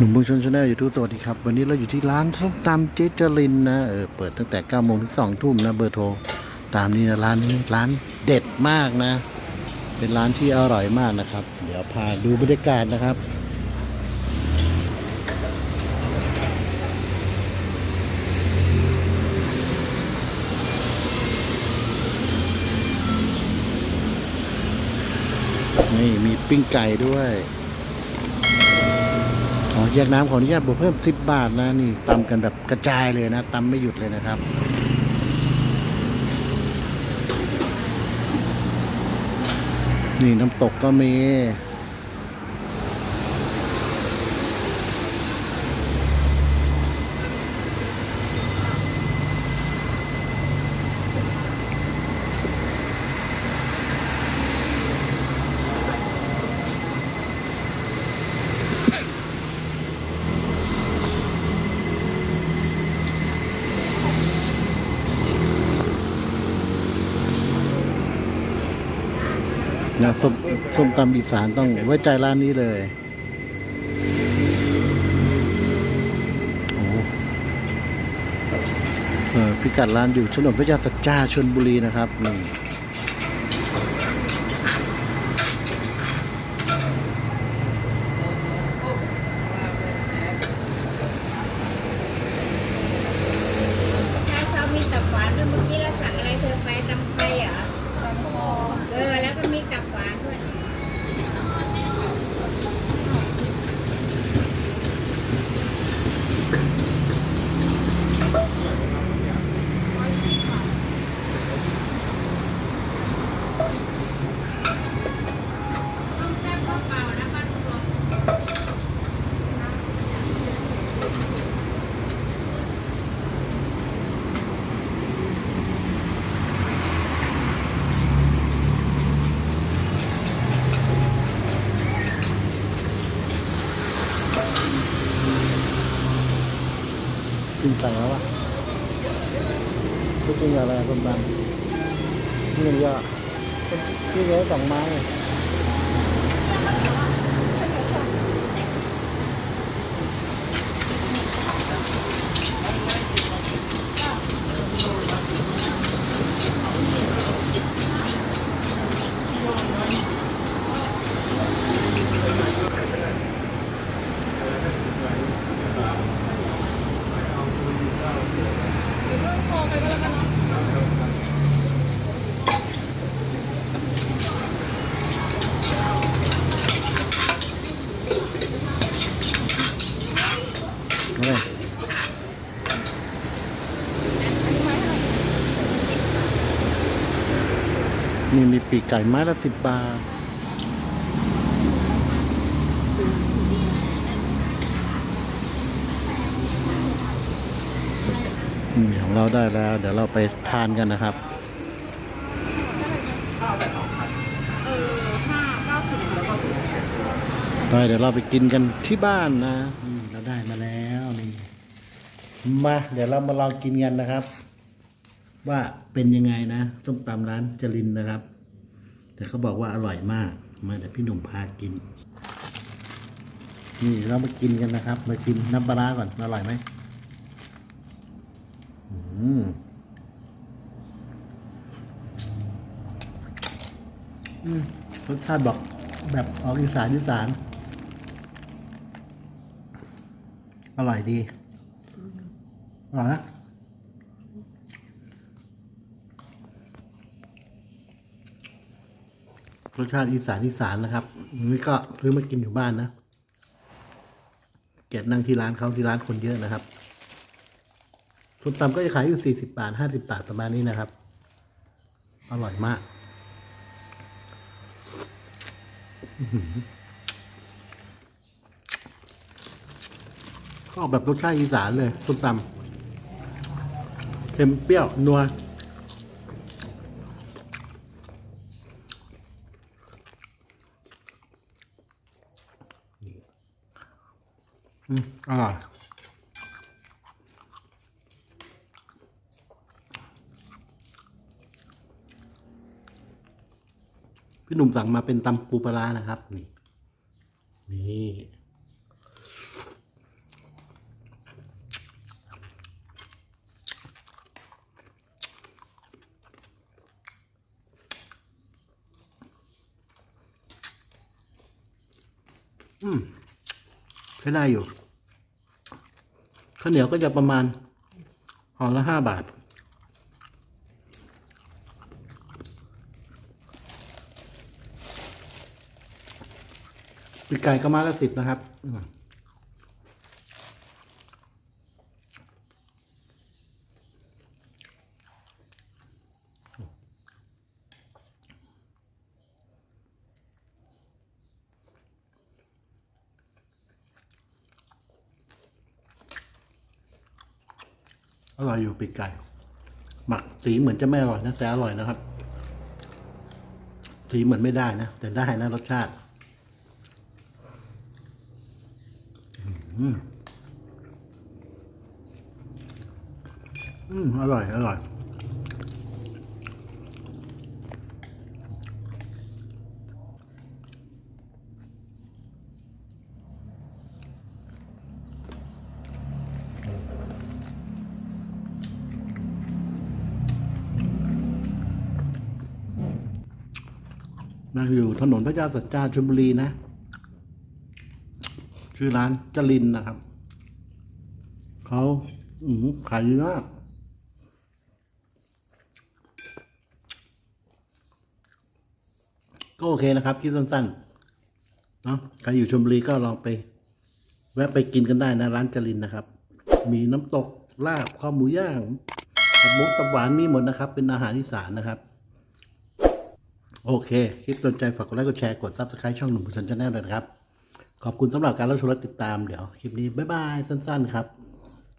หนุ่มบุญชนชาแนลยูทูบสวัสดีครับ วันนี้เราอยู่ที่ร้านส้มตำเจเจรินนะเออเปิดตั้งแต่9โมงถึง2ทุ่มนะเบอร์โทร ตามนี้นะร้านนี้ร้านเด็ดมากนะ เป็นร้านที่อร่อยมากนะครับ เดี๋ยวพาดูบรรยากาศนะครับ นี่มีปิ้งไก่ด้วย อ๋อแยกน้ำขออนุญาตบวกเพิ่ม 10 บาทนะนี่ตำกันแบบกระจายเลยนะตำไม่หยุดเลยนะครับนี่น้ำตกก็มี นะส้มส้มตำอีสานต้องไว้ใจร้านนี้เลยโอ้เออพิกัดร้านอยู่ถนนพระยาสัจจาชนบุรีนะครับนี่ใช่เขามีตับหวานด้วยเมื่อกี้เราสั่ง กินไก่แล้ววะก็กินกับอะไรส้มตำนี่เยอะนี่เยอะสองไม้ นี่ นี่มีปีกไก่ไม้ละสิบบาท ของเราได้แล้ว เดี๋ยวเราไปทานกันนะครับไปเดี๋ยวเราไปกินกันที่บ้านนะ เราได้มาแล้วนี่มา เดี๋ยวเรามาลองกินกันนะครับ ว่าเป็นยังไงนะส้มตำร้านจรินนะครับ แต่เขาบอกว่าอร่อยมากมาเดี๋ยวพี่หนุ่มพากิน นี่เรามากินกันนะครับ มากินน้ำปลาก่อนอร่อยไหมอืมอืมรสชาติบอกแบบออกอีสานอีสาน อร่อยดีอร่อยนะ รสชาติอีสานอีสานนะครับนี่ก็ซื้อมากินอยู่บ้านนะเกียรตินั่งที่ร้านเขาที่ร้านคนเยอะนะครับส้มตำก็จะขายอยู่สี่สิบาทห้าสิบาทประมาณนี้นะครับ อร่อยมากออก็ออกแบบรสชาติอีสานเลยส้มตำเค็มเปรี้ยวนัว อืมอร่อยพี่หนุ่มสั่งมาเป็นตำปูปลานะครับ นี่ นี่ อืม ช้ได้อยู่ข้าวเหนียวก็จะประมาณห่อละห้าบาท ปีกไก่ก็มาละสิบนะครับ อร่อยอยู่ปีกไก่ หมักสีเหมือนจะไม่อร่อยนะแต่อร่อยนะครับ สีเหมือนไม่ได้นะ แต่ได้นะรสชาติอืม อร่อย อร่อย นั่งอยู่ถนนพระเจ้าสัจจาชลบุรีนะ ชื่อร้านจรินนะครับ เขาอืขายดีมากก็โอเคนะครับคลิปสั้นๆเนาะใครอยู่ชลบุรีก็ลองไป แวะไปกินกันได้นะร้านจรินนะครับ มีน้ำตกลาบข้าวหมูย่างตับมุกตับหวานมีหมดนะครับ เป็นอาหารอีสานนะครับ โอเค คลิปสนใจฝากกดไลค์กดแชร์กด Subscribe ช่องหนุ่มบุญชันชาแนลเลยนะครับ ขอบคุณสำหรับการรับชมและติดตามเดี๋ยว คลิปนี้ บ๊ายบาย สั้น ๆ ครับ